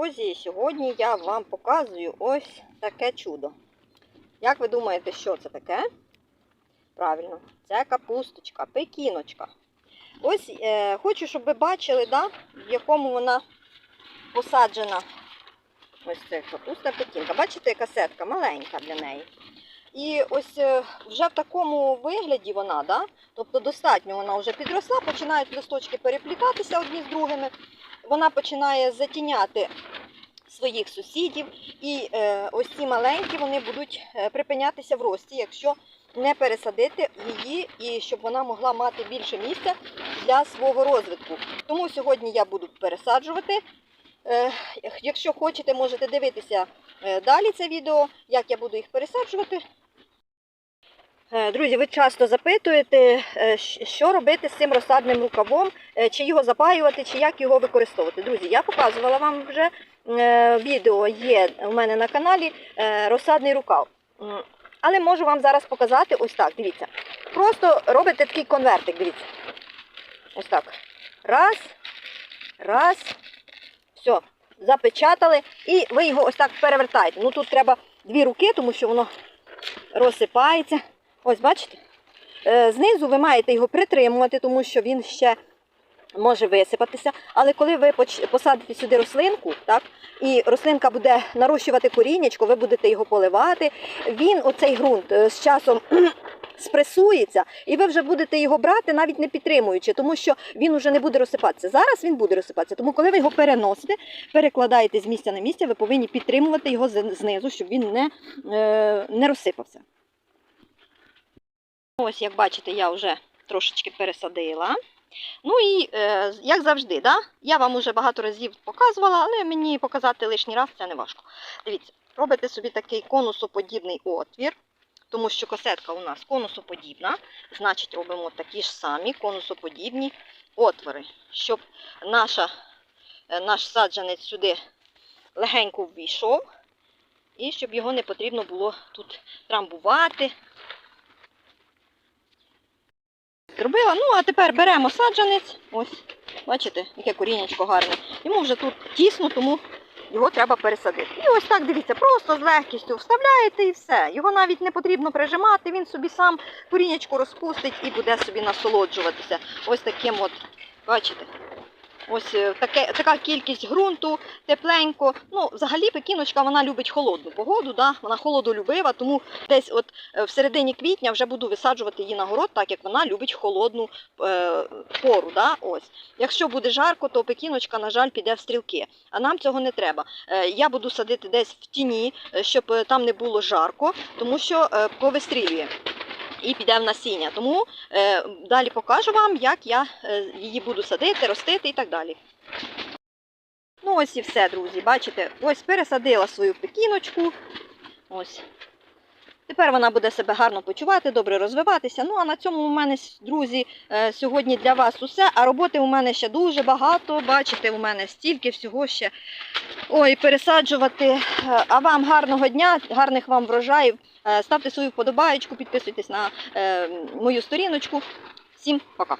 друзі, сьогодні я вам показую ось таке чудо. Як ви думаєте, що це таке? Правильно, це капусточка, пекіночка. Ось е, хочу, щоб ви бачили, да, в якому вона посаджена. Ось це капуста пекінка. Бачите, яка сетка маленька для неї. І ось е, вже в такому вигляді вона, да? тобто достатньо вона вже підросла, починають листочки переплітатися одні з другими. Вона починає затіняти своїх сусідів. І е, ось ці маленькі вони будуть е, припинятися в рості, якщо не пересадити її і щоб вона могла мати більше місця для свого розвитку. Тому сьогодні я буду пересаджувати. Якщо хочете, можете дивитися далі це відео, як я буду їх пересаджувати. Е, Друзі, ви часто запитуєте, е, що робити з цим розсадним рукавом, е, чи його запаювати, чи як його використовувати. Друзі, я показувала вам вже відео є у мене на каналі розсадний рукав. Але можу вам зараз показати ось так. Дивіться. Просто робите такий конвертик, дивіться. Ось так. Раз, раз. Все, запечатали. І ви його ось так перевертаєте. Ну тут треба дві руки, тому що воно розсипається. Ось бачите? Е, Знизу ви маєте його притримувати, тому що він ще може висипатися. Але коли ви посадите сюди рослинку, так, і рослинка буде нарощувати коріннячко, ви будете його поливати, він, оцей ґрунт, е, з часом спресується, і ви вже будете його брати, навіть не підтримуючи, тому що він вже не буде розсипатися. Зараз він буде розсипатися. Тому, коли ви його переносите, перекладаєте з місця на місце, ви повинні підтримувати його знизу, щоб він не, е, не розсипався. Ось, як бачите, я вже трошечки пересадила. Ну і е, як завжди, да? я вам уже багато разів показувала, але мені показати лишній раз це не важко. Дивіться, робите собі такий конусоподібний отвір, тому що косетка у нас конусоподібна, значить робимо такі ж самі конусоподібні отвори, щоб наша, е, наш саджанець сюди легенько ввійшов, і щоб його не потрібно було тут трамбувати. Зробила. Ну, а тепер беремо саджанець. Ось, бачите, яке корінечко гарне. Йому вже тут тісно, тому його треба пересадити. І ось так дивіться, просто з легкістю вставляєте і все. Його навіть не потрібно прижимати, він собі сам корінечко розпустить і буде собі насолоджуватися. Ось таким от, бачите. Ось е, таке, така кількість ґрунту, тепленько. Ну, взагалі пекіночка вона любить холодну погоду, да? вона холодолюбива, тому десь от е, в середині квітня вже буду висаджувати її на город, так як вона любить холодну е, пору. Да? Ось. Якщо буде жарко, то пекіночка, на жаль, піде в стрілки. А нам цього не треба. Е, я буду садити десь в тіні, е, щоб там не було жарко, тому що е, повистрілює. І піде в насіння. Тому е, далі покажу вам, як я е, її буду садити, ростити і так далі. Ну ось і все, друзі. Бачите, ось пересадила свою пекіночку. Ось. Тепер вона буде себе гарно почувати, добре розвиватися. Ну а на цьому у мене, друзі, е, сьогодні для вас усе. А роботи у мене ще дуже багато. Бачите, у мене стільки всього ще ой, пересаджувати. Е, А вам гарного дня, гарних вам врожаїв. Е, Ставте свою вподобаєчку, підписуйтесь на мою сторіночку. Всім пока!